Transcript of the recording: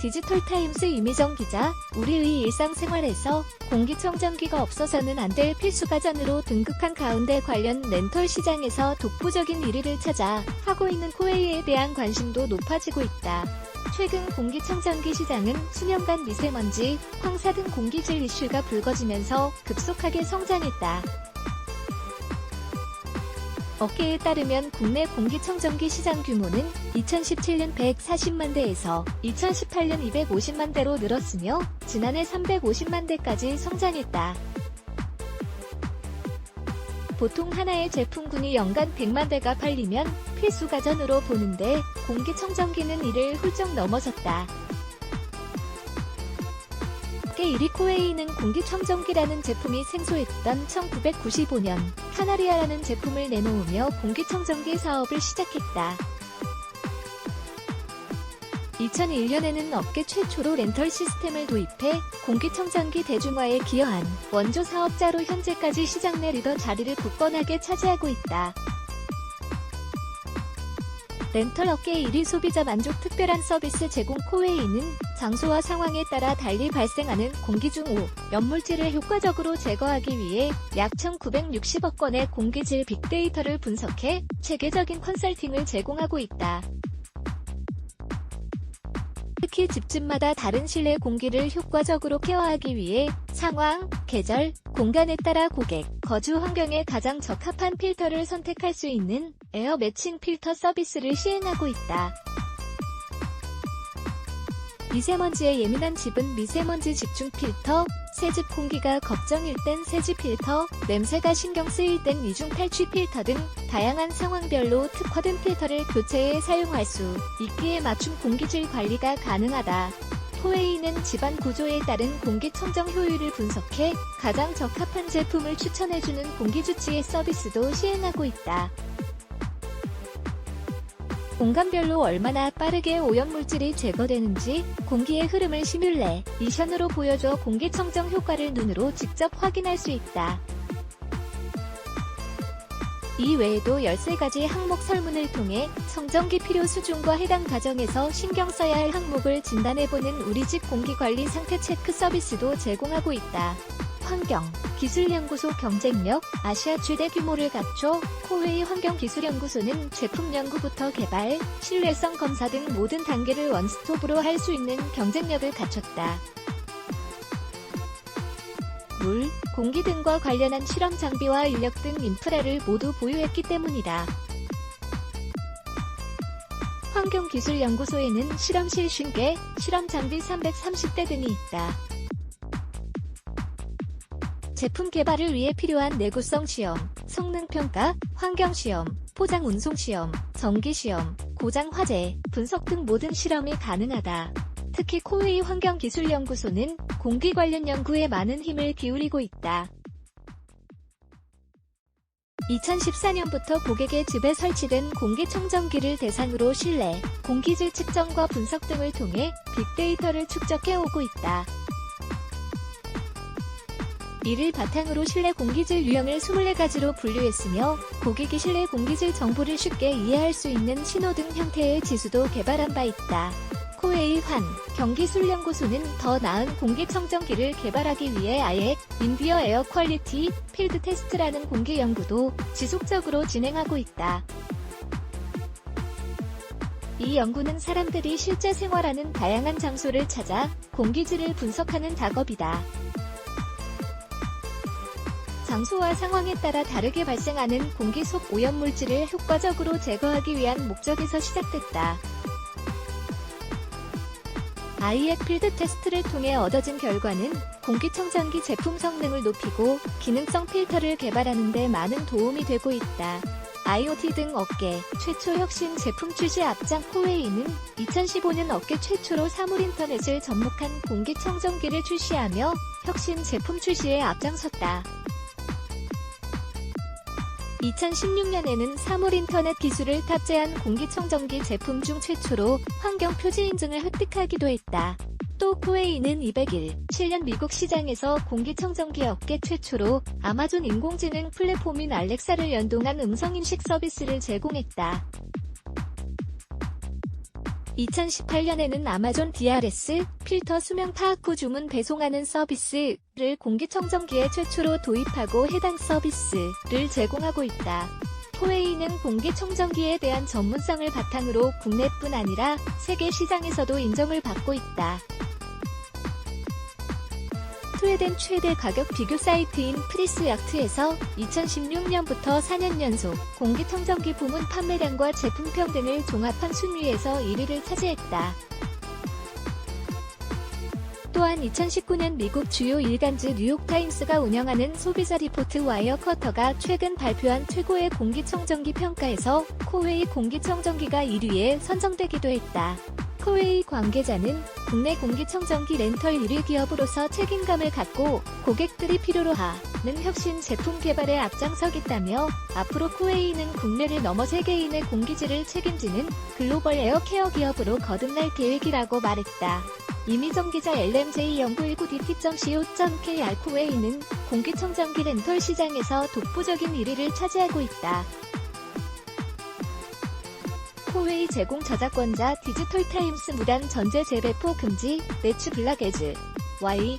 디지털타임스 이미정 기자, 우리의 일상생활에서 공기청정기가 없어서는 안 될 필수가전으로 등극한 가운데 관련 렌털 시장에서 독보적인 1위를 찾아 하고 있는 코웨이에 대한 관심도 높아지고 있다. 최근 공기청정기 시장은 수년간 미세먼지, 황사 등 공기질 이슈가 불거지면서 급속하게 성장했다. 업계에 따르면 국내 공기청정기 시장 규모는 2017년 140만 대에서 2018년 250만 대로 늘었으며 지난해 350만 대까지 성장했다. 보통 하나의 제품군이 연간 100만 대가 팔리면 필수 가전으로 보는데 공기청정기는 이를 훌쩍 넘어섰다. 업계 1위 코웨이는 공기청정기라는 제품이 생소했던 1995년 카나리아라는 제품을 내놓으며 공기청정기 사업을 시작했다. 2001년에는 업계 최초로 렌털 시스템을 도입해 공기청정기 대중화에 기여한 원조 사업자로 현재까지 시장 내 리더 자리를 굳건하게 차지하고 있다. 렌털 업계 1위 소비자 만족 특별한 서비스 제공 코웨이는 장소와 상황에 따라 달리 발생하는 공기 중 오, 연물질을 효과적으로 제거하기 위해 약 1960억 건의 공기질 빅데이터를 분석해 체계적인 컨설팅을 제공하고 있다. 특히 집집마다 다른 실내 공기를 효과적으로 케어하기 위해 상황, 계절, 공간에 따라 고객, 거주 환경에 가장 적합한 필터를 선택할 수 있는 에어 매칭 필터 서비스를 시행하고 있다. 미세먼지에 예민한 집은 미세먼지 집중 필터, 새집 공기가 걱정일 땐 새집 필터, 냄새가 신경 쓰일 땐 이중 탈취 필터 등 다양한 상황별로 특화된 필터를 교체해 사용할 수 있기에 맞춤 공기질 관리가 가능하다. 코웨이는 집안 구조에 따른 공기청정 효율을 분석해 가장 적합한 제품을 추천해주는 공기주치의 서비스도 시행하고 있다. 공간별로 얼마나 빠르게 오염물질이 제거되는지 공기의 흐름을 시뮬레, 이션으로 보여줘 공기청정 효과를 눈으로 직접 확인할 수 있다. 이 외에도 13가지 항목 설문을 통해 청정기 필요 수준과 해당 가정에서 신경 써야 할 항목을 진단해보는 우리 집 공기관리 상태 체크 서비스도 제공하고 있다. 환경, 기술연구소 경쟁력, 아시아 최대 규모를 갖춰 코웨이 환경기술연구소는 제품 연구부터 개발, 신뢰성 검사 등 모든 단계를 원스톱으로 할 수 있는 경쟁력을 갖췄다. 물, 공기 등과 관련한 실험 장비와 인력 등 인프라를 모두 보유했기 때문이다. 환경기술연구소에는 실험실 50개, 실험 장비 330대 등이 있다. 제품 개발을 위해 필요한 내구성 시험, 성능 평가, 환경 시험, 포장 운송 시험, 전기 시험, 고장 화재, 분석 등 모든 실험이 가능하다. 특히 코웨이 환경기술연구소는 공기 관련 연구에 많은 힘을 기울이고 있다. 2014년부터 고객의 집에 설치된 공기청정기를 대상으로 실내, 공기질 측정과 분석 등을 통해 빅데이터를 축적해 오고 있다. 이를 바탕으로 실내 공기질 유형을 24가지로 분류했으며 고객이 실내 공기질 정보를 쉽게 이해할 수 있는 신호등 형태의 지수도 개발한 바 있다. 코웨이 환 경기술연구소는 더 나은 공기청정기를 개발하기 위해 아예 인디어 에어 퀄리티 필드 테스트라는 공기 연구도 지속적으로 진행하고 있다. 이 연구는 사람들이 실제 생활하는 다양한 장소를 찾아 공기질을 분석하는 작업이다. 장소와 상황에 따라 다르게 발생하는 공기 속 오염물질을 효과적으로 제거하기 위한 목적에서 시작됐다. 아이의 필드 테스트를 통해 얻어진 결과는 공기청정기 제품 성능을 높이고 기능성 필터를 개발하는 데 많은 도움이 되고 있다. IoT 등 업계 최초 혁신 제품 출시 앞장 코웨이는 2015년 업계 최초로 사물 인터넷을 접목한 공기청정기를 출시하며 혁신 제품 출시에 앞장섰다. 2016년에는 사물 인터넷 기술을 탑재한 공기청정기 제품 중 최초로 환경 표지 인증을 획득하기도 했다. 또 코웨이는 201, 7년 미국 시장에서 공기청정기 업계 최초로 아마존 인공지능 플랫폼인 알렉사를 연동한 음성인식 서비스를 제공했다. 2018년에는 아마존 DRS 필터 수명 파악 후 주문 배송하는 서비스를 공기청정기에 최초로 도입하고 해당 서비스를 제공하고 있다. 코웨이는 공기청정기에 대한 전문성을 바탕으로 국내뿐 아니라 세계 시장에서도 인정을 받고 있다. 스웨덴 최대 가격 비교 사이트인 프리스약트에서 2016년부터 4년 연속 공기청정기 부문 판매량과 제품평 등을 종합한 순위에서 1위를 차지했다. 또한 2019년 미국 주요 일간지 뉴욕타임스가 운영하는 소비자 리포트 와이어커터가 최근 발표한 최고의 공기청정기 평가에서 코웨이 공기청정기가 1위에 선정되기도 했다. 코웨이 관계자는 국내 공기청정기 렌털 1위 기업으로서 책임감을 갖고 고객들이 필요로 하는 혁신 제품 개발에 앞장서겠다며 앞으로 코웨이는 국내를 넘어 세계인의 공기질을 책임지는 글로벌 에어케어 기업으로 거듭날 계획이라고 말했다. 이미정 기자 LMJ 연구19 DT.co.kr 코웨이는 공기청정기 렌털 시장에서 독보적인 1위를 차지하고 있다. 코웨이 제공 저작권자 디지털타임스 무단 전제 재배포 금지 매추 블락에즈 Y